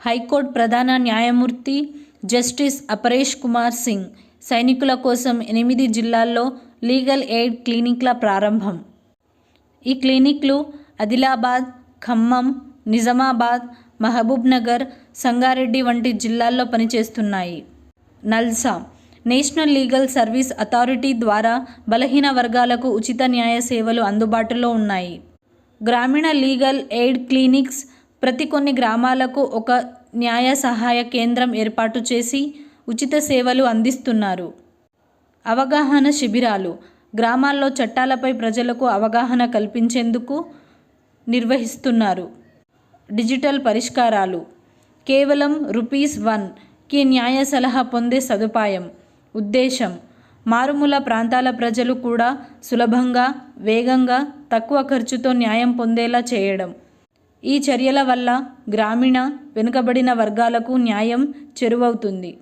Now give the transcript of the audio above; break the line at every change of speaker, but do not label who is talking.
High court ప్రధాన న్యాయమూర్తి justice Aparesh Kumar Singh సైనికుల కోసం ఎనిమిది జిల్లాల్లో లీగల్ ఎయిడ్ క్లినిక్ల ప్రారంభం. ఈ క్లినిక్లు ఆదిలాబాద్ ఖమ్మం నిజామాబాద్ మహబూబ్నగర్ సంగారెడ్డి వంటి జిల్లాల్లో పనిచేస్తున్నాయి. NALSA national legal service authority ద్వారా బలహీన వర్గాలకు ఉచిత న్యాయ సేవలు అందుబాటులో ఉన్నాయి. గ్రామీణ లీగల్ ఎయిడ్ క్లినిక్స్ ప్రతి కొన్ని గ్రామాలకు ఒక న్యాయ సహాయ కేంద్రం ఏర్పాటు చేసి ఉచిత సేవలు అందిస్తున్నారు. అవగాహన శిబిరాలు గ్రామాల్లో చట్టాలపై ప్రజలకు అవగాహన కల్పించేందుకు నిర్వహిస్తున్నారు. డిజిటల్ పరిష్కారాలు కేవలం రూపీస్ వన్కి న్యాయ సలహా పొందే సదుపాయం ఉద్దేశం మారుమూల ప్రాంతాల ప్రజలు కూడా సులభంగా వేగంగా తక్కువ ఖర్చుతో న్యాయం పొందేలా చేయడం. ఈ చర్యల వల్ల గ్రామీణ వెనుకబడిన వర్గాలకు న్యాయం చేరువవుతుంది.